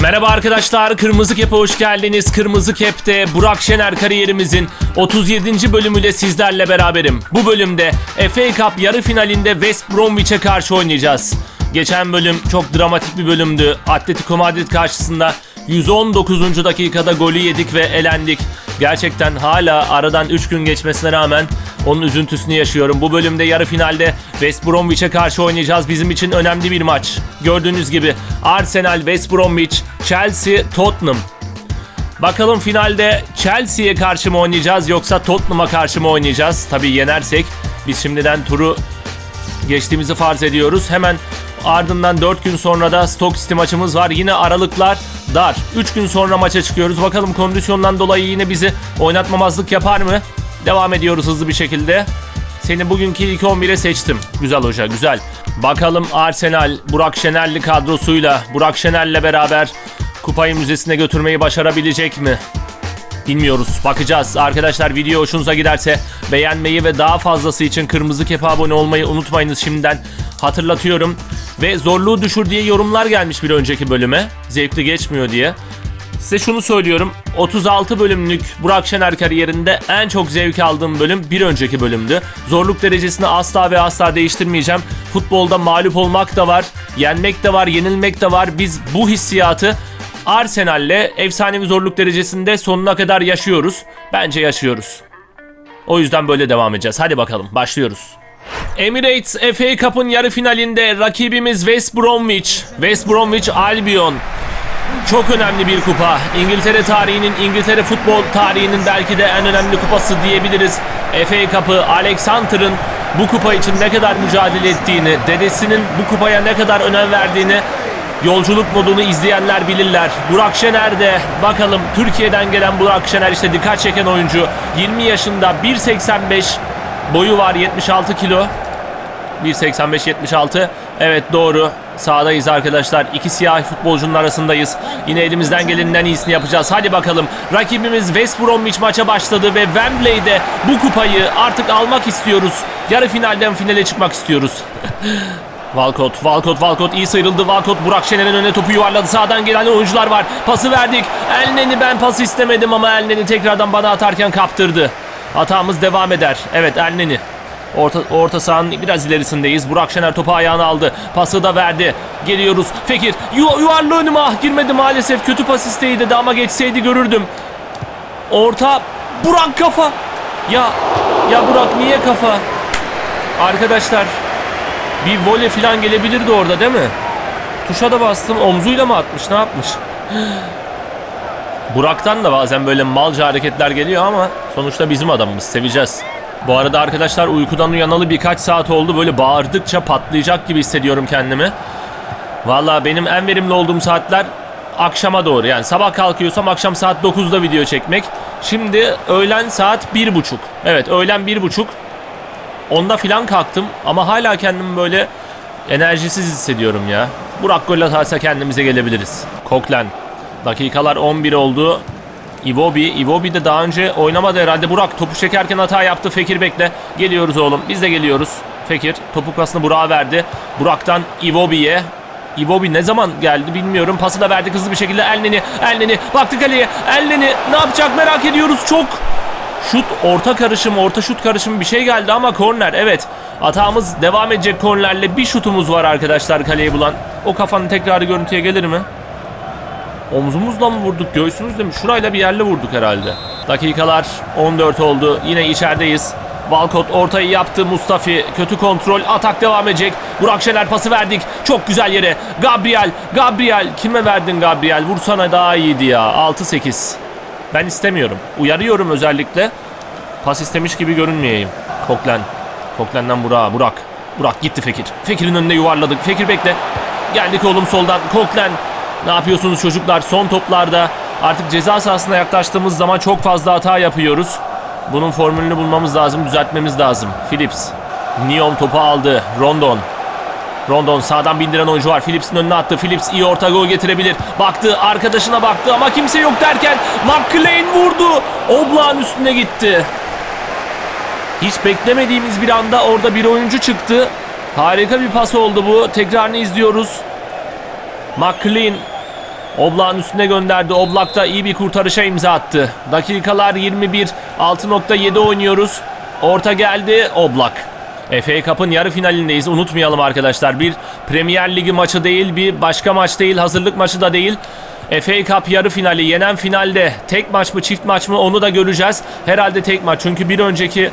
Merhaba arkadaşlar, Kırmızı Kep'e hoş geldiniz. Kırmızı Kep'te Burak Şener kariyerimizin 37. bölümüyle sizlerle beraberim. Bu bölümde FA Cup yarı finalinde West Bromwich'e karşı oynayacağız. Geçen bölüm çok dramatik bir bölümdü. Atletico Madrid karşısında 119. dakikada golü yedik ve elendik. Gerçekten hala aradan 3 gün geçmesine rağmen onun üzüntüsünü yaşıyorum. Bu bölümde yarı finalde West Bromwich'e karşı oynayacağız. Bizim için önemli bir maç. Gördüğünüz gibi Arsenal, West Bromwich, Chelsea, Tottenham. Bakalım finalde Chelsea'ye karşı mı oynayacağız yoksa Tottenham'a karşı mı oynayacağız? Tabii yenersek biz şimdiden turu geçtiğimizi farz ediyoruz. Hemen ardından 4 gün sonra da Stoke City maçımız var. Yine aralıklar dar. 3 gün sonra maça çıkıyoruz. Bakalım kondisyondan dolayı yine bizi oynatmamazlık yapar mı? Devam ediyoruz hızlı bir şekilde. Seni bugünkü ilk 11'e seçtim. Güzel hoca güzel. Bakalım Arsenal Burak Şenerli kadrosuyla Burak Şener'le beraber kupayı müzesine götürmeyi başarabilecek mi? Bilmiyoruz. Bakacağız. Arkadaşlar video hoşunuza giderse beğenmeyi ve daha fazlası için Kırmızı Kepe abone olmayı unutmayınız şimdiden. Hatırlatıyorum. Ve zorluğu düşür diye yorumlar gelmiş bir önceki bölüme. Zevkli geçmiyor diye. Size şunu söylüyorum. 36 bölümlük Burak Şener kariyerinde en çok zevk aldığım bölüm bir önceki bölümdü. Zorluk derecesini asla ve asla değiştirmeyeceğim. Futbolda mağlup olmak da var, yenmek de var, yenilmek de var. Biz bu hissiyatı Arsenal'le efsanevi zorluk derecesinde sonuna kadar yaşıyoruz. Bence yaşıyoruz. O yüzden böyle devam edeceğiz. Hadi bakalım başlıyoruz. Emirates FA Cup'ın yarı finalinde rakibimiz West Bromwich. West Bromwich Albion. Çok önemli bir kupa. İngiltere tarihinin, İngiltere futbol tarihinin belki de en önemli kupası diyebiliriz. FA Cup'ı Alex Hunter'ın bu kupa için ne kadar mücadele ettiğini, dedesinin bu kupaya ne kadar önem verdiğini Yolculuk modunu izleyenler bilirler. Burak Şener de bakalım Türkiye'den gelen Burak Şener işte dikkat çeken oyuncu. 20 yaşında 1.85 boyu var 76 kilo. 1.85-76. Evet doğru. Sağdayız arkadaşlar. İki siyah futbolcunun arasındayız. Yine elimizden gelenin en iyisini yapacağız. Hadi bakalım. Rakibimiz West Bromwich maça başladı ve Wembley'de bu kupayı artık almak istiyoruz. Yarı finalden finale çıkmak istiyoruz. Walcott, Walcott, Walcott iyi sıyrıldı. Walcott Burak Şener'in önüne topu yuvarladı. Sağdan gelen oyuncular var. Pası verdik. Elneni ben pas istemedim ama Elneni tekrardan bana atarken kaptırdı. Hatamız devam eder. Evet Elneni. Orta, orta sahanın biraz ilerisindeyiz. Burak Şener topu ayağına aldı. Pası da verdi. Geliyoruz. Fekir yu, yuvarlı önüme ah girmedi maalesef. Kötü pas isteği dedi ama geçseydi görürdüm. Orta Burak kafa. Ya ya Burak niye kafa? Arkadaşlar bir voley falan gelebilirdi orada değil mi? Tuşa da bastım. Omzuyla mı atmış? Ne yapmış? Burak'tan da bazen böyle malca hareketler geliyor ama sonuçta bizim adamımız. Seveceğiz. Bu arada arkadaşlar uykudan uyanalı birkaç saat oldu. Böyle bağırdıkça patlayacak gibi hissediyorum kendimi. Valla benim en verimli olduğum saatler akşama doğru. Yani sabah kalkıyorsam akşam saat 9'da video çekmek. Şimdi öğlen saat 1.30. Evet öğlen 1.30. Onda filan kalktım ama hala kendimi böyle enerjisiz hissediyorum ya. Burak gol atarsa kendimize gelebiliriz. Koklen. Dakikalar 11 oldu. Iwobi. Iwobi de daha önce oynamadı herhalde. Burak topu çekerken hata yaptı. Fekir bekle. Geliyoruz oğlum. Biz de geliyoruz. Fekir topu pasını Burak'a verdi. Burak'tan Iwobi'ye. Iwobi ne zaman geldi bilmiyorum. Pası da verdi hızlı bir şekilde. Elneni, Elneni. Baktı kaleye. Elneni ne yapacak merak ediyoruz. Çok Şut orta karışım, orta şut karışımı bir şey geldi ama korner evet. Atağımız devam edecek kornerle bir şutumuz var arkadaşlar kaleyi bulan. O kafanın tekrarı görüntüye gelir mi? Omzumuzla mı vurduk, göğsümüzle mi? Şurayla bir yerle vurduk herhalde. Dakikalar 14 oldu. Yine içerideyiz. Walcott ortayı yaptı. Mustafi kötü kontrol. Atak devam edecek. Burak Şener pası verdik. Çok güzel yere. Gabriel. Gabriel. Kime verdin Gabriel? Vursana daha iyiydi ya. 6-8. Ben istemiyorum. Uyarıyorum özellikle. Pas istemiş gibi görünmeyeyim. Koklen. Koklen'den Burak. Burak. Burak gitti Fekir. Fekir'in önüne yuvarladık. Fekir bekle. Geldik oğlum soldan. Koklen. Ne yapıyorsunuz çocuklar? Son toplarda artık ceza sahasına yaklaştığımız zaman çok fazla hata yapıyoruz. Bunun formülünü bulmamız lazım, düzeltmemiz lazım. Phillips. Neom topu aldı. Rondon. Rondon sağdan bindiren oyuncu var. Phillips'in önüne attı. Phillips iyi orta gol getirebilir. Baktı arkadaşına baktı ama kimse yok derken McLean vurdu. Oblak'ın üstüne gitti. Hiç beklemediğimiz bir anda orada bir oyuncu çıktı. Harika bir pas oldu bu. Tekrarını izliyoruz. McLean Oblak'ın üstüne gönderdi. Oblak da iyi bir kurtarışa imza attı. Dakikalar 21. 6.7 oynuyoruz. Orta geldi. Oblak. FA Cup'ın yarı finalindeyiz. Unutmayalım arkadaşlar. Bir Premier Ligi maçı değil, bir başka maç değil, hazırlık maçı da değil. FA Cup yarı finali, yenen finalde tek maç mı çift maç mı onu da göreceğiz. Herhalde tek maç çünkü bir önceki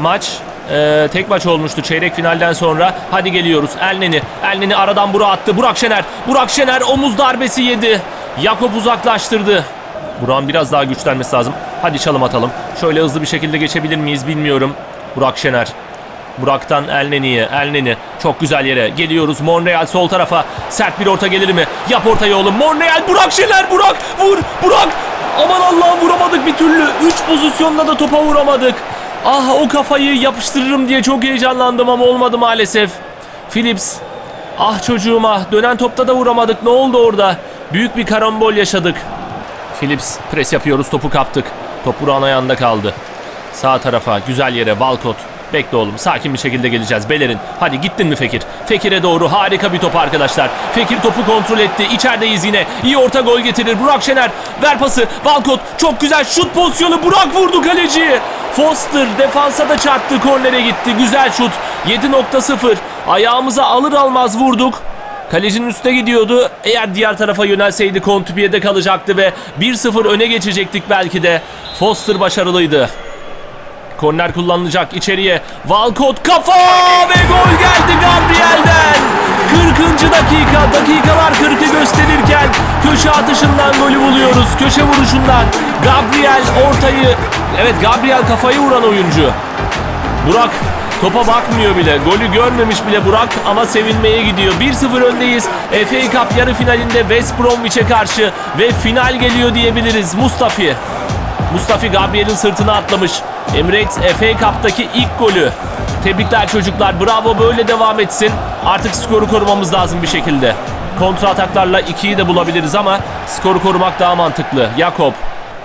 maç e, tek maç olmuştu çeyrek finalden sonra. Hadi geliyoruz. Elneni. Elneni aradan Burak attı. Burak Şener. Burak Şener omuz darbesi yedi. Yakup uzaklaştırdı. Burak'ın biraz daha güçlenmesi lazım. Hadi çalım atalım. Şöyle hızlı bir şekilde geçebilir miyiz bilmiyorum. Burak Şener. Burak'tan Elneni'ye. Elneni çok güzel yere. Geliyoruz Monreal sol tarafa. Sert bir orta gelir mi? Yap ortayı oğlum. Monreal Burak Şener. Burak vur. Burak. Aman Allah'ım vuramadık bir türlü. 3 pozisyonda da topa vuramadık. Ah o kafayı yapıştırırım diye çok heyecanlandım ama olmadı maalesef. Philips. Ah çocuğuma. Dönen topta da vuramadık. Ne oldu orada? Büyük bir karambol yaşadık. Philips pres yapıyoruz topu kaptık. Top Burak'ın ayağında kaldı. Sağ tarafa güzel yere Valcott. Bekle oğlum sakin bir şekilde geleceğiz. Belerin hadi gittin mi Fekir? Fekir'e doğru harika bir top arkadaşlar. Fekir topu kontrol etti. İçerideyiz yine. İyi orta gol getirir. Burak Şener ver pası. Valcott çok güzel şut pozisyonu. Burak vurdu kaleci. Foster defansa da çarptı. Kornere gitti. Güzel şut. 7.0. Ayağımıza alır almaz vurduk. Kalecinin üstüne gidiyordu. Eğer diğer tarafa yönelseydi Kontüpiye'de kalacaktı ve 1-0 öne geçecektik belki de. Foster başarılıydı. Korner kullanılacak içeriye. Walcott kafa ve gol geldi Gabriel'den. 40. dakika. Dakikalar 40'ı gösterirken köşe atışından golü buluyoruz. Köşe vuruşundan. Gabriel ortayı Evet Gabriel kafayı vuran oyuncu. Burak topa bakmıyor bile. Golü görmemiş bile Burak ama sevinmeye gidiyor. 1-0 öndeyiz. FA Cup yarı finalinde West Bromwich'e karşı ve final geliyor diyebiliriz. Mustafi. Mustafi Gabriel'in sırtına atlamış. Emirates FA Cup'taki ilk golü. Tebrikler çocuklar. Bravo böyle devam etsin. Artık skoru korumamız lazım bir şekilde. Kontra ataklarla 2'yi de bulabiliriz ama skoru korumak daha mantıklı. Jakob.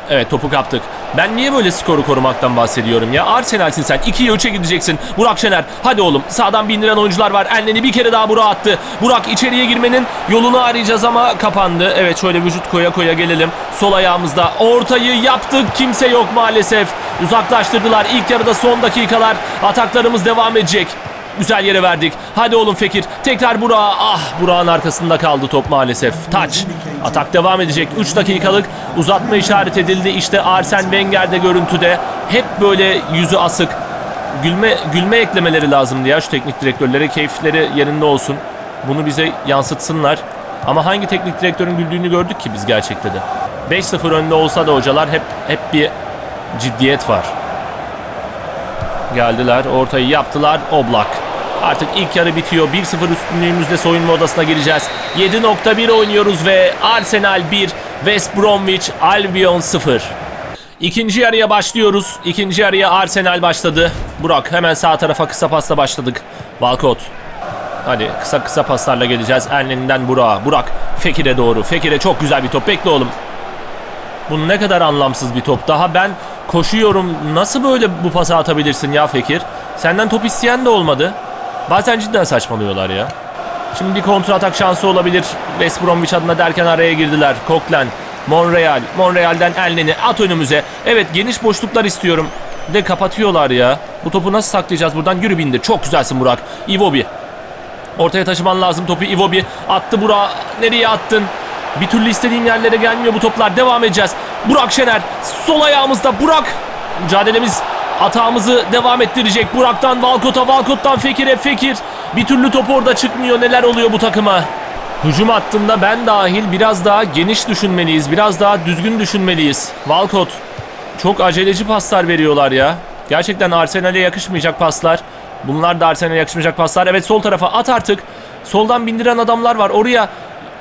Evet topu kaptık. Ben niye böyle skoru korumaktan bahsediyorum ya? Arsenal'sin sen. 2'ye 3'e gideceksin. Burak Şener. Hadi oğlum. Sağdan bindiren oyuncular var. Elneni bir kere daha Burak attı. Burak içeriye girmenin yolunu arayacağız ama kapandı. Evet şöyle vücut koya koya gelelim. Sol ayağımızda. Ortayı yaptık. Kimse yok maalesef. Uzaklaştırdılar. İlk yarıda son dakikalar. Ataklarımız devam edecek. Güzel yere verdik. Hadi oğlum Fekir. Tekrar Burak'a. Ah Burak'ın arkasında kaldı top maalesef. Taç. Atak devam edecek. 3 dakikalık uzatma işaret edildi. İşte Arsen Wenger de görüntüde. Hep böyle yüzü asık. Gülme gülme eklemeleri lazımdı ya şu teknik direktörlere. Keyifleri yerinde olsun. Bunu bize yansıtsınlar. Ama hangi teknik direktörün güldüğünü gördük ki biz gerçekte de. 5-0 önde olsa da hocalar hep hep bir ciddiyet var. Geldiler, ortayı yaptılar. Oblak. Artık ilk yarı bitiyor. 1-0 üstünlüğümüzde soyunma odasına gireceğiz. 7.1 oynuyoruz ve Arsenal 1, West Bromwich Albion 0. İkinci yarıya başlıyoruz. İkinci yarıya Arsenal başladı. Burak hemen sağ tarafa kısa pasla başladık. Valcott. Hadi kısa kısa paslarla geleceğiz. Erlen'inden Burak'a. Burak Fekir'e doğru. Fekir'e çok güzel bir top. Bekle oğlum. Bu ne kadar anlamsız bir top. Daha ben koşuyorum. Nasıl böyle bu pası atabilirsin ya Fekir? Senden top isteyen de olmadı. Bazen cidden saçmalıyorlar ya. Şimdi bir kontra atak şansı olabilir. West Bromwich adına derken araya girdiler. Coquelin, Monreal. Monreal'den Elneni at önümüze. Evet geniş boşluklar istiyorum. De kapatıyorlar ya. Bu topu nasıl saklayacağız buradan? Yürü bindir. Çok güzelsin Burak. Iwobi. Ortaya taşıman lazım topu. Iwobi attı Burak. Nereye attın? Bir türlü istediğim yerlere gelmiyor bu toplar. Devam edeceğiz. Burak Şener. Sol ayağımızda. Burak. Mücadelemiz atağımızı devam ettirecek. Burak'tan Valkot'a, Valkot'tan Fekir'e, Fekir. Bir türlü top orada çıkmıyor. Neler oluyor bu takıma? Hücum hattında ben dahil biraz daha geniş düşünmeliyiz. Biraz daha düzgün düşünmeliyiz. Valkot. Çok aceleci paslar veriyorlar ya. Gerçekten Arsenal'e yakışmayacak paslar. Bunlar da Arsenal'e yakışmayacak paslar. Evet sol tarafa at artık. Soldan bindiren adamlar var. Oraya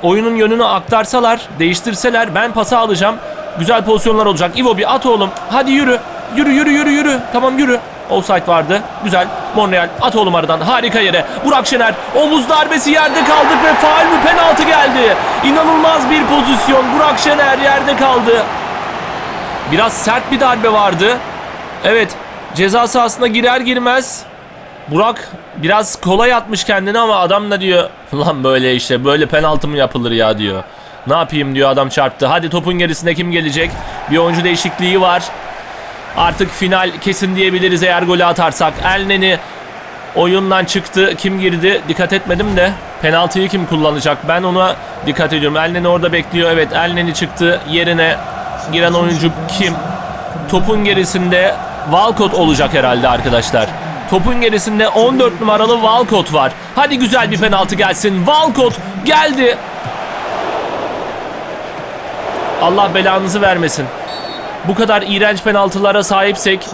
oyunun yönünü aktarsalar, değiştirseler ben pası alacağım. Güzel pozisyonlar olacak. Iwobi at oğlum. Hadi yürü. Yürü yürü yürü yürü. Tamam yürü. Offside vardı. Güzel. Monreal at oğlum aradan. Harika yere. Burak Şener. Omuz darbesi yerde kaldık ve faal mi penaltı geldi. İnanılmaz bir pozisyon. Burak Şener yerde kaldı. Biraz sert bir darbe vardı. Evet. Ceza sahasına girer girmez Burak biraz kolay atmış kendini ama adam da diyor lan böyle işte böyle penaltı mı yapılır ya diyor. Ne yapayım diyor adam çarptı. Hadi topun gerisinde kim gelecek? Bir oyuncu değişikliği var. Artık final kesin diyebiliriz eğer golü atarsak. Elneni oyundan çıktı. Kim girdi? Dikkat etmedim de. Penaltıyı kim kullanacak? Ben ona dikkat ediyorum. Elneni orada bekliyor. Evet Elneni çıktı. Yerine giren oyuncu kim? Topun gerisinde Walcott olacak herhalde arkadaşlar. Topun gerisinde 14 numaralı Walcott var. Hadi güzel bir penaltı gelsin. Walcott geldi. Allah belanızı vermesin. Bu kadar iğrenç penaltılara sahipsek.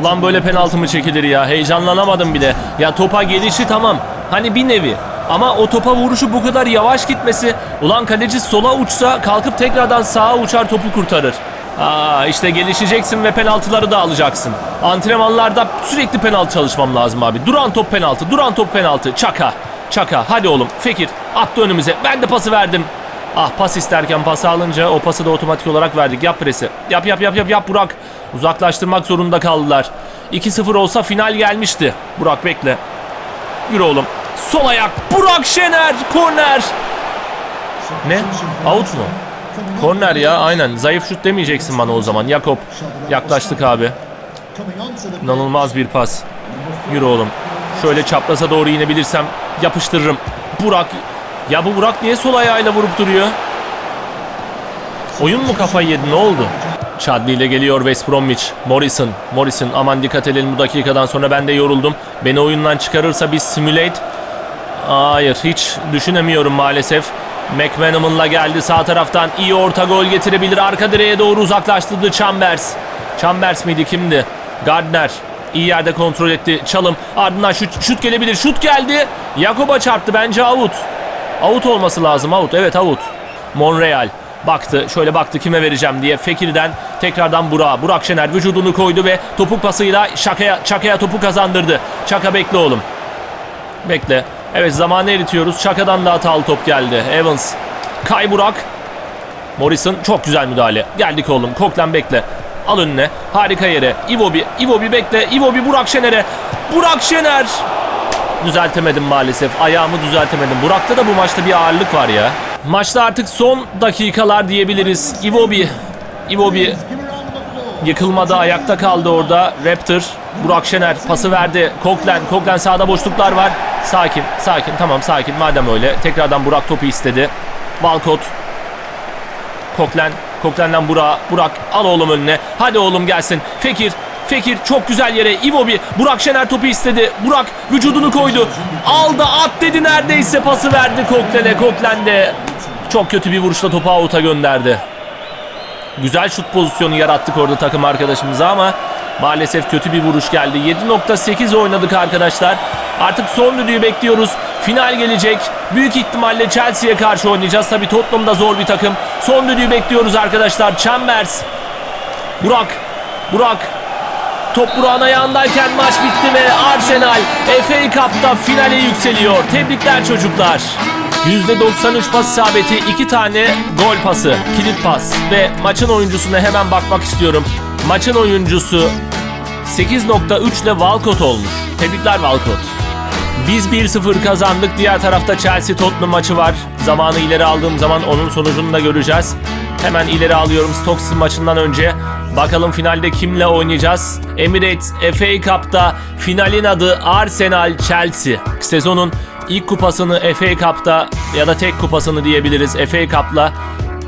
Ulan böyle penaltı mı çekilir ya? Heyecanlanamadım bile. Ya topa gelişi tamam. Hani bir nevi. Ama o topa vuruşu bu kadar yavaş gitmesi. Ulan kaleci sola uçsa kalkıp tekrardan sağa uçar topu kurtarır. Aa işte gelişeceksin ve penaltıları da alacaksın. Antrenmanlarda sürekli penaltı çalışmam lazım abi. Duran top penaltı, duran top penaltı. Çaka, çaka. Hadi oğlum Fekir attı önümüze. Ben de pası verdim. Ah pas isterken pası alınca o pası da otomatik olarak verdik. Yap presi. Yap yap yap yap yap Burak. Uzaklaştırmak zorunda kaldılar. 2-0 olsa final gelmişti. Burak bekle. Yürü oğlum. Sol ayak. Burak Şener. Korner. Ne? Out mu? Korner ya aynen. Zayıf şut demeyeceksin bana o zaman. Yakup. Yaklaştık abi. İnanılmaz bir pas. Yürü oğlum. Şöyle çapraza doğru inebilirsem yapıştırırım. Burak. Ya bu Burak niye sol ayağıyla vurup duruyor? Oyun mu kafayı yedi ne oldu? Chadli ile geliyor West Bromwich. Morrison. Morrison aman dikkat edelim bu dakikadan sonra ben de yoruldum. Beni oyundan çıkarırsa bir simulate. Hayır hiç düşünemiyorum maalesef. McManaman'la geldi sağ taraftan. iyi orta gol getirebilir. Arka direğe doğru uzaklaştırdı Chambers. Chambers miydi kimdi? Gardner. iyi yerde kontrol etti. Çalım. Ardından şut, şut gelebilir. Şut geldi. Jakob'a çarptı. Bence out. Out olması lazım. Out. Evet out. Monreal. Baktı. Şöyle baktı kime vereceğim diye. Fekir'den tekrardan Burak'a. Burak Şener vücudunu koydu ve topuk pasıyla Şaka'ya, Çaka'ya topu kazandırdı. Çaka bekle oğlum. Bekle. Evet zamanı eritiyoruz. Çaka'dan da hatalı top geldi. Evans. Kay Burak. Morrison çok güzel müdahale. Geldik oğlum. Koklan bekle. Al önüne. Harika yere. Iwobi. Iwobi bekle. Iwobi Burak Şener'e. Burak Şener. Düzeltemedim maalesef. Ayağımı düzeltemedim. Burak'ta da bu maçta bir ağırlık var ya. Maçta artık son dakikalar diyebiliriz. Iwobi. Iwobi. Yıkılmadı ayakta kaldı orada Raptor. Burak Şener pası verdi. Koklen. Koklen sağda boşluklar var. Sakin. Sakin. Tamam sakin. Madem öyle. Tekrardan Burak topu istedi. Balkot. Koklen. Koklen'den Burak. Burak al oğlum önüne. Hadi oğlum gelsin. Fekir. Fekir çok güzel yere. Iwobi. Burak Şener topu istedi. Burak vücudunu koydu. Aldı at dedi neredeyse pası verdi Koklen'e. Koklen de çok kötü bir vuruşla topu out'a gönderdi. Güzel şut pozisyonu yarattık orada takım arkadaşımıza ama maalesef kötü bir vuruş geldi. 7.8 oynadık arkadaşlar. Artık son düdüğü bekliyoruz. Final gelecek. Büyük ihtimalle Chelsea'ye karşı oynayacağız. Tabii Tottenham da zor bir takım. Son düdüğü bekliyoruz arkadaşlar. Chambers. Burak. Burak. Top Burak'ın ayağındayken maç bitti ve Arsenal FA Cup'ta finale yükseliyor. Tebrikler çocuklar. %93 pas isabeti, 2 tane gol pası, kilit pas ve maçın oyuncusuna hemen bakmak istiyorum. Maçın oyuncusu 8.3 ile Walcott olmuş. Tebrikler Walcott. Biz 1-0 kazandık. Diğer tarafta Chelsea Tottenham maçı var. Zamanı ileri aldığım zaman onun sonucunu da göreceğiz. Hemen ileri alıyorum Stoke City maçından önce. Bakalım finalde kimle oynayacağız? Emirates FA Cup'ta finalin adı Arsenal Chelsea. Sezonun ilk kupasını FA Cup'ta ya da tek kupasını diyebiliriz FA Cup'la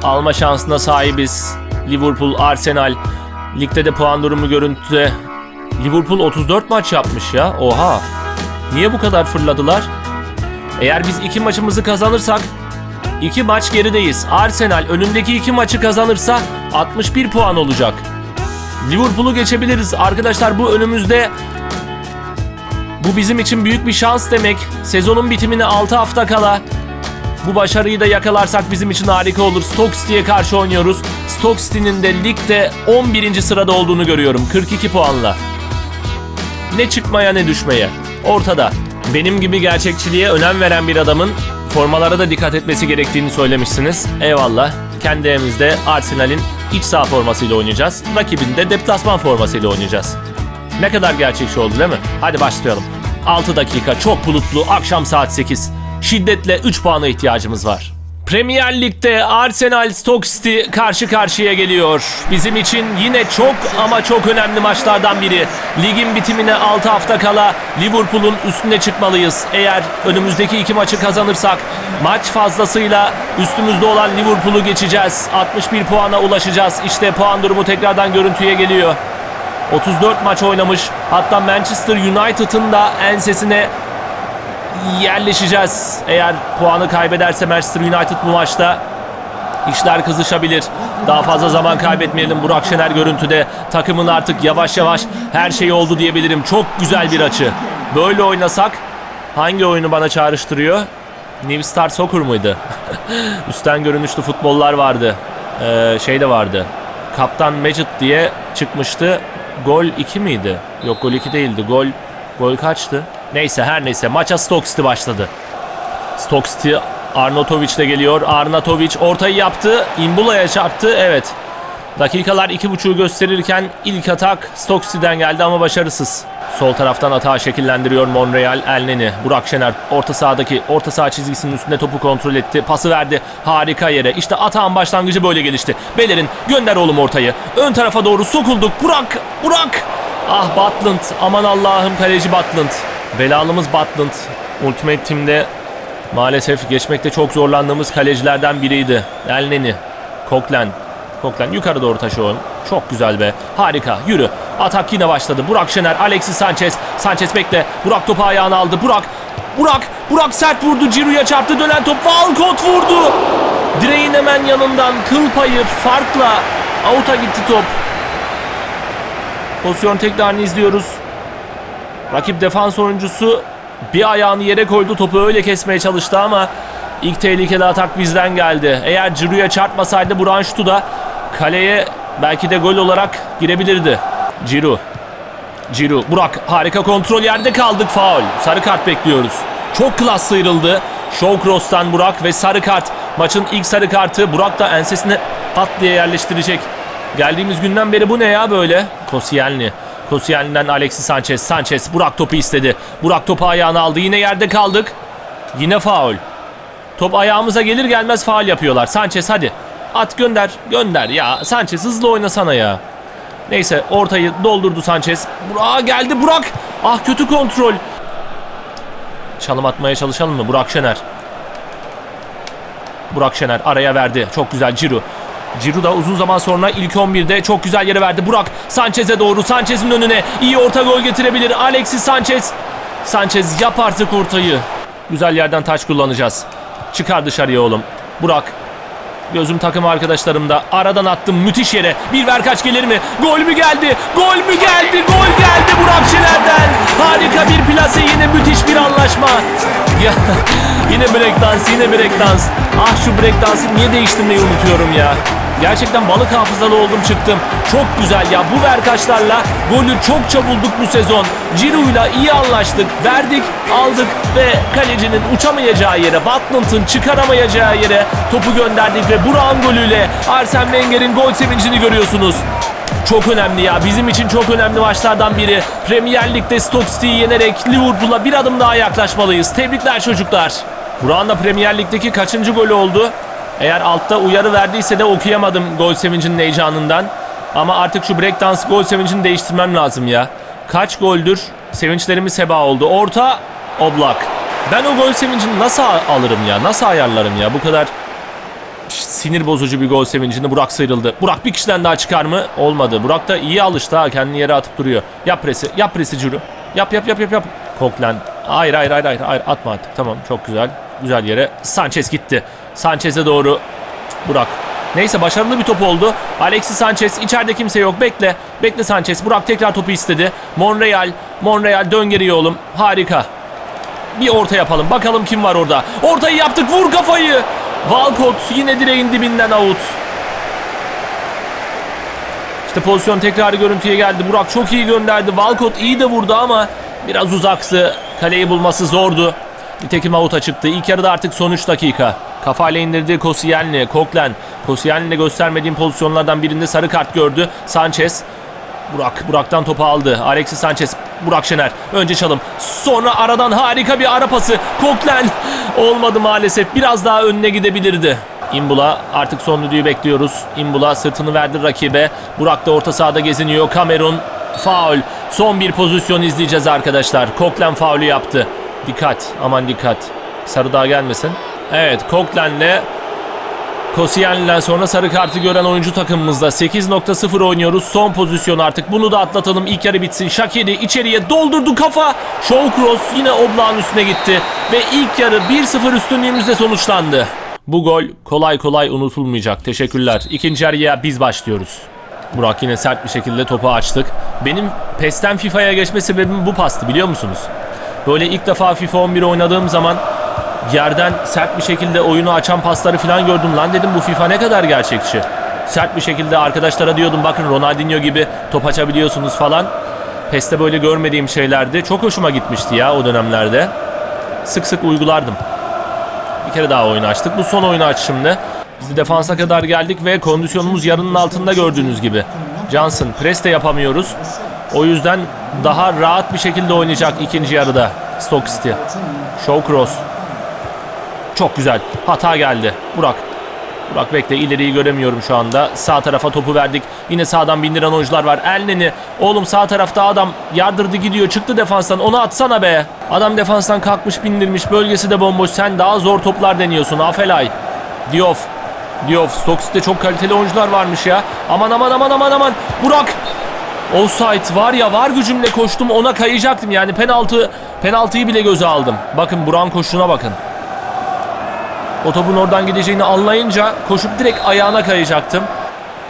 alma şansına sahibiz. Liverpool, Arsenal. Ligde de puan durumu görüntüde. Liverpool 34 maç yapmış ya. Oha. Niye bu kadar fırladılar? Eğer biz iki maçımızı kazanırsak iki maç gerideyiz. Arsenal önündeki iki maçı kazanırsa 61 puan olacak. Liverpool'u geçebiliriz. Arkadaşlar bu önümüzde bu bizim için büyük bir şans demek. Sezonun bitimine 6 hafta kala bu başarıyı da yakalarsak bizim için harika olur. Stoke City'ye karşı oynuyoruz. Stoke City'nin de ligde 11. sırada olduğunu görüyorum. 42 puanla. Ne çıkmaya ne düşmeye. Ortada. Benim gibi gerçekçiliğe önem veren bir adamın formalara da dikkat etmesi gerektiğini söylemişsiniz. Eyvallah. Kendi evimizde Arsenal'in iç saha formasıyla oynayacağız. Rakibin de deplasman formasıyla oynayacağız. Ne kadar gerçekçi oldu değil mi? Hadi başlayalım. 6 dakika çok bulutlu akşam saat 8. şiddetle 3 puana ihtiyacımız var. Premier Lig'de Arsenal Stoke City karşı karşıya geliyor. Bizim için yine çok ama çok önemli maçlardan biri. Ligin bitimine 6 hafta kala Liverpool'un üstüne çıkmalıyız. Eğer önümüzdeki iki maçı kazanırsak maç fazlasıyla üstümüzde olan Liverpool'u geçeceğiz. 61 puana ulaşacağız. İşte puan durumu tekrardan görüntüye geliyor. 34 maç oynamış. Hatta Manchester United'ın da ensesine yerleşeceğiz. Eğer puanı kaybederse Manchester United bu maçta işler kızışabilir. Daha fazla zaman kaybetmeyelim. Burak Şener görüntüde takımın artık yavaş yavaş her şey oldu diyebilirim. Çok güzel bir açı. Böyle oynasak hangi oyunu bana çağrıştırıyor? New Star Soccer mıydı? Üstten görünüşlü futbollar vardı. Ee, şey de vardı. Kaptan Magic diye çıkmıştı. Gol 2 miydi? Yok gol 2 değildi. Gol gol kaçtı? Neyse her neyse maça Stoke City başladı. Stoke City Arnautovic de geliyor. Arnautovic ortayı yaptı. Imbula'ya çarptı. Evet. Dakikalar iki buçuğu gösterirken ilk atak Stoke City'den geldi ama başarısız. Sol taraftan atağı şekillendiriyor Monreal Elneni. Burak Şener orta sahadaki orta saha çizgisinin üstünde topu kontrol etti. Pası verdi. Harika yere. İşte atağın başlangıcı böyle gelişti. Bellerin gönder oğlum ortayı. Ön tarafa doğru sokulduk. Burak! Burak! Ah Butland. Aman Allah'ım kaleci Butland. Belalımız Butland. Ultimate Team'de maalesef geçmekte çok zorlandığımız kalecilerden biriydi. Elneni. Coquelin. Coquelin yukarı doğru taşı. Çok güzel be. Harika. Yürü. Atak yine başladı. Burak Şener, Alexis Sanchez. Sanchez bekle. Burak topu ayağına aldı. Burak. Burak. Burak sert vurdu. Ciro'ya çarptı. Dönen top. Walcott vurdu. Direğin hemen yanından kıl payı farkla out'a gitti top. Pozisyon tekrarını izliyoruz. Rakip defans oyuncusu bir ayağını yere koydu. Topu öyle kesmeye çalıştı ama ilk tehlikeli atak bizden geldi. Eğer Ciro'ya çarpmasaydı Buran şutu da kaleye belki de gol olarak girebilirdi. Ciro. Ciro. Burak harika kontrol yerde kaldık faul. Sarı kart bekliyoruz. Çok klas sıyrıldı. Shawcross'tan Burak ve sarı kart. Maçın ilk sarı kartı. Burak da ensesine pat diye yerleştirecek. Geldiğimiz günden beri bu ne ya böyle? Koscielny. Koscielny'den Alexis Sanchez. Sanchez Burak topu istedi. Burak topu ayağına aldı. Yine yerde kaldık. Yine faul. Top ayağımıza gelir gelmez faul yapıyorlar. Sanchez hadi. At gönder. Gönder ya. Sanchez hızlı oynasana ya. Neyse ortayı doldurdu Sanchez. Burak'a geldi Burak. Ah kötü kontrol. Çalım atmaya çalışalım mı? Burak Şener. Burak Şener araya verdi. Çok güzel Ciru. Ciru da uzun zaman sonra ilk 11'de çok güzel yere verdi. Burak Sanchez'e doğru. Sanchez'in önüne iyi orta gol getirebilir. Alexis Sanchez. Sanchez yap artık ortayı. Güzel yerden taç kullanacağız. Çıkar dışarıya oğlum. Burak. Gözüm takım arkadaşlarımda. Aradan attım müthiş yere. Bir ver kaç gelir mi? Gol mü geldi? Gol mü geldi? Gol geldi Burak Şener'den. Harika bir plase yine müthiş bir anlaşma. Ya yine break dans, yine break dans. Ah şu break dansı niye değiştirmeyi unutuyorum ya. Gerçekten balık hafızalı oldum çıktım. Çok güzel ya bu verkaçlarla golü çokça bulduk bu sezon. Ciro'yla iyi anlaştık, verdik, aldık ve kalecinin uçamayacağı yere, Butland'ın çıkaramayacağı yere topu gönderdik ve Burak'ın golüyle Arsene Wenger'in gol sevincini görüyorsunuz. Çok önemli ya. Bizim için çok önemli maçlardan biri. Premier Lig'de Stoke City'yi yenerek Liverpool'a bir adım daha yaklaşmalıyız. Tebrikler çocuklar. Burak'ın da Premier Lig'deki kaçıncı golü oldu? Eğer altta uyarı verdiyse de okuyamadım gol sevincinin heyecanından. Ama artık şu breakdance gol sevincini değiştirmem lazım ya. Kaç goldür sevinçlerimiz heba oldu. Orta Oblak. Ben o gol sevincini nasıl alırım ya? Nasıl ayarlarım ya? Bu kadar sinir bozucu bir gol sevincinde Burak sıyrıldı. Burak bir kişiden daha çıkar mı? Olmadı. Burak da iyi alıştı ha. Kendini yere atıp duruyor. Yap presi. Yap presi Curu. Yap yap yap yap yap. Koklen. Hayır hayır hayır hayır. hayır. Atma artık. Tamam çok güzel. Güzel yere. Sanchez gitti. Sanchez'e doğru. Burak. Neyse başarılı bir top oldu. Alexis Sanchez içeride kimse yok. Bekle. Bekle Sanchez. Burak tekrar topu istedi. Monreal. Monreal dön geriye oğlum. Harika. Bir orta yapalım. Bakalım kim var orada. Ortayı yaptık. Vur kafayı. Walcott yine direğin dibinden out. İşte pozisyon tekrarı görüntüye geldi. Burak çok iyi gönderdi. Walcott iyi de vurdu ama biraz uzaktı. Kaleyi bulması zordu. Nitekim out'a çıktı. İlk yarıda artık son 3 dakika. Kafayla indirdi Koscielny, Koklen. Koscielny'le göstermediğim pozisyonlardan birinde sarı kart gördü. Sanchez. Burak, Burak'tan topu aldı. Alexis Sanchez Burak Şener. Önce çalım. Sonra aradan harika bir ara pası. Koklen. Olmadı maalesef. Biraz daha önüne gidebilirdi. Imbula artık son düdüğü bekliyoruz. Imbula sırtını verdi rakibe. Burak da orta sahada geziniyor. Kamerun faul. Son bir pozisyon izleyeceğiz arkadaşlar. Koklen faulü yaptı. Dikkat. Aman dikkat. Sarı daha gelmesin. Evet Koklen'le Koscielny'den sonra sarı kartı gören oyuncu takımımızda 8.0 oynuyoruz. Son pozisyon artık. Bunu da atlatalım. İlk yarı bitsin. Shakiri içeriye doldurdu kafa. Shawcross yine oblağın üstüne gitti. Ve ilk yarı 1-0 üstünlüğümüzle sonuçlandı. Bu gol kolay kolay unutulmayacak. Teşekkürler. İkinci yarıya biz başlıyoruz. Burak yine sert bir şekilde topu açtık. Benim PES'ten FIFA'ya geçme sebebim bu pastı biliyor musunuz? Böyle ilk defa FIFA 11 oynadığım zaman yerden sert bir şekilde oyunu açan pasları falan gördüm. Lan dedim bu FIFA ne kadar gerçekçi. Sert bir şekilde arkadaşlara diyordum bakın Ronaldinho gibi top açabiliyorsunuz falan. PES'te böyle görmediğim şeylerdi. Çok hoşuma gitmişti ya o dönemlerde. Sık sık uygulardım. Bir kere daha oyunu açtık. Bu son oyunu açışımdı. Biz de defansa kadar geldik ve kondisyonumuz yarının altında gördüğünüz gibi. Johnson pres de yapamıyoruz. O yüzden daha rahat bir şekilde oynayacak ikinci yarıda Stoke City. Shawcross. Çok güzel. Hata geldi. Burak. Burak bekle ileriyi göremiyorum şu anda. Sağ tarafa topu verdik. Yine sağdan bindiren oyuncular var. Elneni. Oğlum sağ tarafta adam yardırdı gidiyor. Çıktı defanstan. Onu atsana be. Adam defanstan kalkmış bindirmiş. Bölgesi de bomboş. Sen daha zor toplar deniyorsun. Afelay. Diouf. Diouf. Stoksit'te çok kaliteli oyuncular varmış ya. Aman aman aman aman aman. Burak. Offside var ya var gücümle koştum ona kayacaktım yani penaltı penaltıyı bile göze aldım. Bakın Burak'ın koşuna bakın. O topun oradan gideceğini anlayınca koşup direkt ayağına kayacaktım.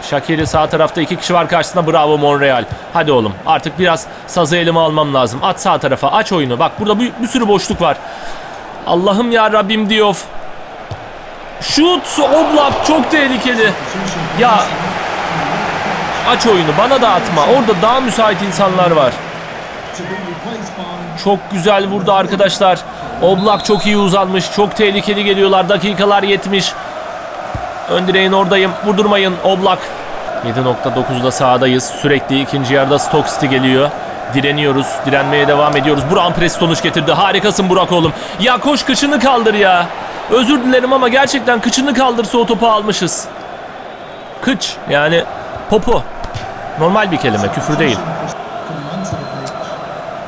Shakiri sağ tarafta iki kişi var karşısında bravo Monreal. Hadi oğlum artık biraz sazı elime almam lazım. At sağ tarafa aç oyunu. Bak burada bir, bir sürü boşluk var. Allah'ım ya Rabbim Diouf. Şut Oblak çok tehlikeli. Ya aç oyunu bana da atma. Orada daha müsait insanlar var. Çok güzel vurdu arkadaşlar. Oblak çok iyi uzanmış. Çok tehlikeli geliyorlar. Dakikalar 70. Ön direğin oradayım. Vurdurmayın Oblak. 7.9'da sahadayız. Sürekli ikinci yarıda Stoke City geliyor. Direniyoruz. Direnmeye devam ediyoruz. Burak pres sonuç getirdi. Harikasın Burak oğlum. Ya koş kıçını kaldır ya. Özür dilerim ama gerçekten kıçını kaldırsa o topu almışız. Kıç yani popo. Normal bir kelime küfür değil.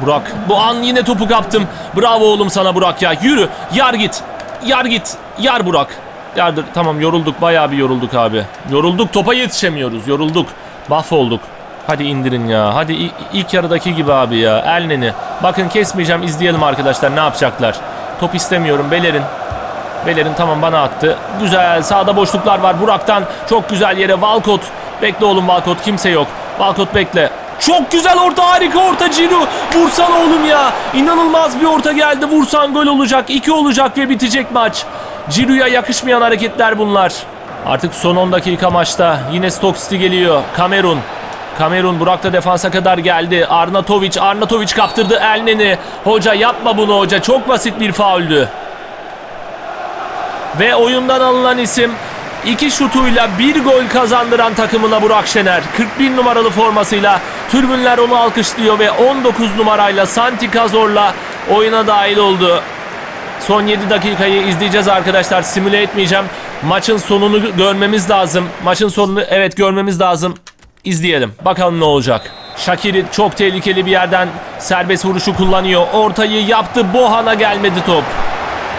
Burak. Bu an yine topu kaptım. Bravo oğlum sana Burak ya. Yürü. Yar git. Yar git. Yar Burak. Yardır. Tamam yorulduk. Bayağı bir yorulduk abi. Yorulduk. Topa yetişemiyoruz. Yorulduk. Mahvolduk. Hadi indirin ya. Hadi ilk yarıdaki gibi abi ya. Elneni. Bakın kesmeyeceğim. izleyelim arkadaşlar ne yapacaklar. Top istemiyorum. Belerin. Belerin tamam bana attı. Güzel. Sağda boşluklar var. Burak'tan çok güzel yere. Valcott. Bekle oğlum Valcott. Kimse yok. Valcott bekle. Çok güzel orta harika orta Ciro. Vursan oğlum ya. İnanılmaz bir orta geldi. Vursan gol olacak. 2 olacak ve bitecek maç. Ciro'ya yakışmayan hareketler bunlar. Artık son 10 dakika maçta. Yine Stoke City geliyor. Kamerun. Kamerun Burak da defansa kadar geldi. Arnatovic, Arnatovic kaptırdı Elneni. Hoca yapma bunu hoca. Çok basit bir fauldü. Ve oyundan alınan isim iki şutuyla bir gol kazandıran takımına Burak Şener. 41 numaralı formasıyla tribünler onu alkışlıyor ve 19 numarayla Santi Cazor'la oyuna dahil oldu. Son 7 dakikayı izleyeceğiz arkadaşlar. Simüle etmeyeceğim. Maçın sonunu görmemiz lazım. Maçın sonunu evet görmemiz lazım. İzleyelim. Bakalım ne olacak. Shakiri çok tehlikeli bir yerden serbest vuruşu kullanıyor. Ortayı yaptı. Bohan'a gelmedi top.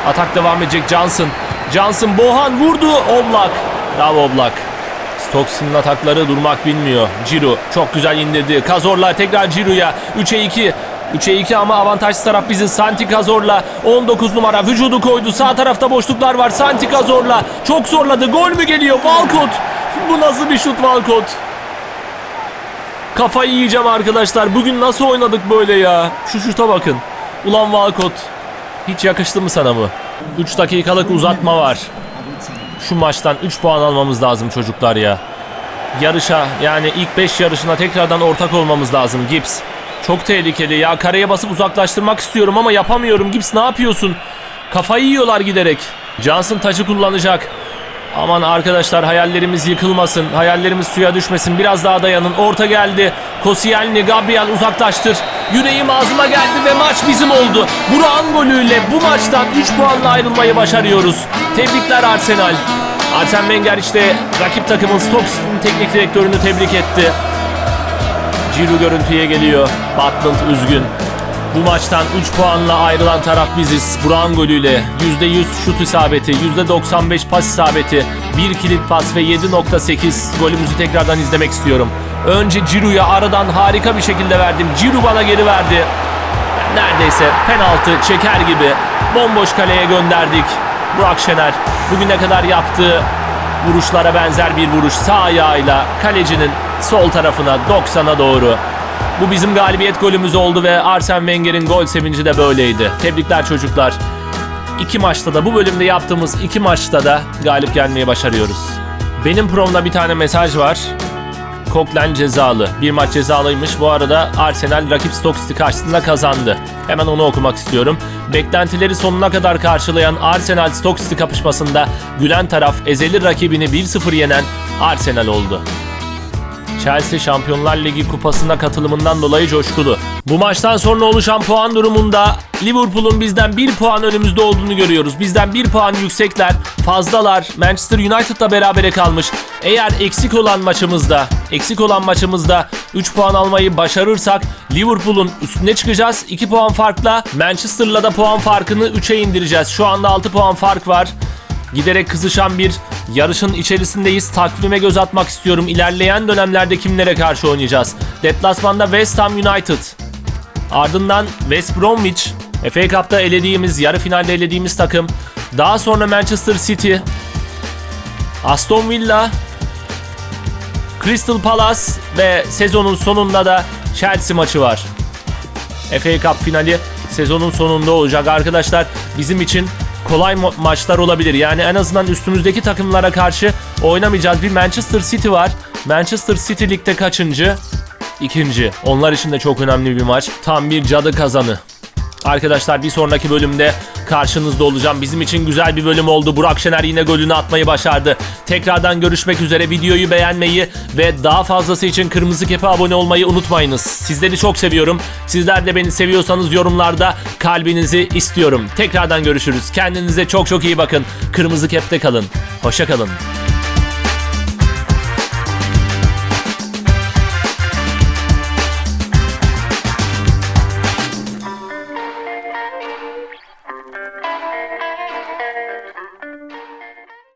Atak devam edecek Johnson. Johnson Bohan vurdu. Oblak. Bravo Oblak. Stokes'un atakları durmak bilmiyor. Ciro çok güzel indirdi. Kazorla tekrar Ciro'ya. 3'e 2. 3'e 2 ama avantajlı taraf bizi. Santi Kazorla 19 numara vücudu koydu. Sağ tarafta boşluklar var. Santi Kazorla çok zorladı. Gol mü geliyor? Walcott. Bu nasıl bir şut Walcott? Kafayı yiyeceğim arkadaşlar. Bugün nasıl oynadık böyle ya? Şu şuta bakın. Ulan Walcott. Hiç yakıştı mı sana bu? 3 dakikalık uzatma var. Şu maçtan 3 puan almamız lazım çocuklar ya. Yarışa yani ilk 5 yarışına tekrardan ortak olmamız lazım Gibbs. Çok tehlikeli ya. Kareye basıp uzaklaştırmak istiyorum ama yapamıyorum. Gibbs ne yapıyorsun? Kafayı yiyorlar giderek. Johnson taçı kullanacak. Aman arkadaşlar hayallerimiz yıkılmasın. Hayallerimiz suya düşmesin. Biraz daha dayanın. Orta geldi. Koscielny, Gabriel uzaklaştır. Yüreğim ağzıma geldi ve maç bizim oldu. Burak'ın golüyle bu maçtan 3 puanla ayrılmayı başarıyoruz. Tebrikler Arsenal. Arsene Wenger işte rakip takımın Stoke City'nin teknik direktörünü tebrik etti. Ciro görüntüye geliyor. Butland üzgün. Bu maçtan 3 puanla ayrılan taraf biziz. Burak'ın golüyle %100 şut isabeti, %95 pas isabeti, 1 kilit pas ve 7.8 golümüzü tekrardan izlemek istiyorum. Önce Ciro'ya aradan harika bir şekilde verdim. Ciro bana geri verdi. Neredeyse penaltı çeker gibi bomboş kaleye gönderdik. Burak Şener bugüne kadar yaptığı vuruşlara benzer bir vuruş sağ ayağıyla kalecinin sol tarafına 90'a doğru. Bu bizim galibiyet golümüz oldu ve Arsene Wenger'in gol sevinci de böyleydi. Tebrikler çocuklar. İki maçta da bu bölümde yaptığımız iki maçta da galip gelmeyi başarıyoruz. Benim promda bir tane mesaj var. Coquelin cezalı. Bir maç cezalıymış. Bu arada Arsenal rakip Stoke City karşısında kazandı. Hemen onu okumak istiyorum. Beklentileri sonuna kadar karşılayan Arsenal Stoke City kapışmasında gülen taraf ezeli rakibini 1-0 yenen Arsenal oldu. Chelsea Şampiyonlar Ligi kupasına katılımından dolayı coşkulu. Bu maçtan sonra oluşan puan durumunda Liverpool'un bizden 1 puan önümüzde olduğunu görüyoruz. Bizden 1 puan yüksekler, fazlalar. Manchester United'la berabere kalmış. Eğer eksik olan maçımızda, eksik olan maçımızda 3 puan almayı başarırsak Liverpool'un üstüne çıkacağız. 2 puan farkla Manchester'la da puan farkını 3'e indireceğiz. Şu anda 6 puan fark var. Giderek kızışan bir yarışın içerisindeyiz. Takvime göz atmak istiyorum. İlerleyen dönemlerde kimlere karşı oynayacağız? Deplasmanda West Ham United. Ardından West Bromwich. FA Cup'ta elediğimiz, yarı finalde elediğimiz takım. Daha sonra Manchester City. Aston Villa. Crystal Palace ve sezonun sonunda da Chelsea maçı var. FA Cup finali sezonun sonunda olacak arkadaşlar. Bizim için kolay ma- maçlar olabilir. Yani en azından üstümüzdeki takımlara karşı oynamayacağız. Bir Manchester City var. Manchester City ligde kaçıncı? İkinci. Onlar için de çok önemli bir maç. Tam bir cadı kazanı. Arkadaşlar bir sonraki bölümde karşınızda olacağım. Bizim için güzel bir bölüm oldu. Burak Şener yine golünü atmayı başardı. Tekrardan görüşmek üzere. Videoyu beğenmeyi ve daha fazlası için Kırmızı Kepe abone olmayı unutmayınız. Sizleri çok seviyorum. Sizler de beni seviyorsanız yorumlarda kalbinizi istiyorum. Tekrardan görüşürüz. Kendinize çok çok iyi bakın. Kırmızı Kep'te kalın. Hoşça kalın.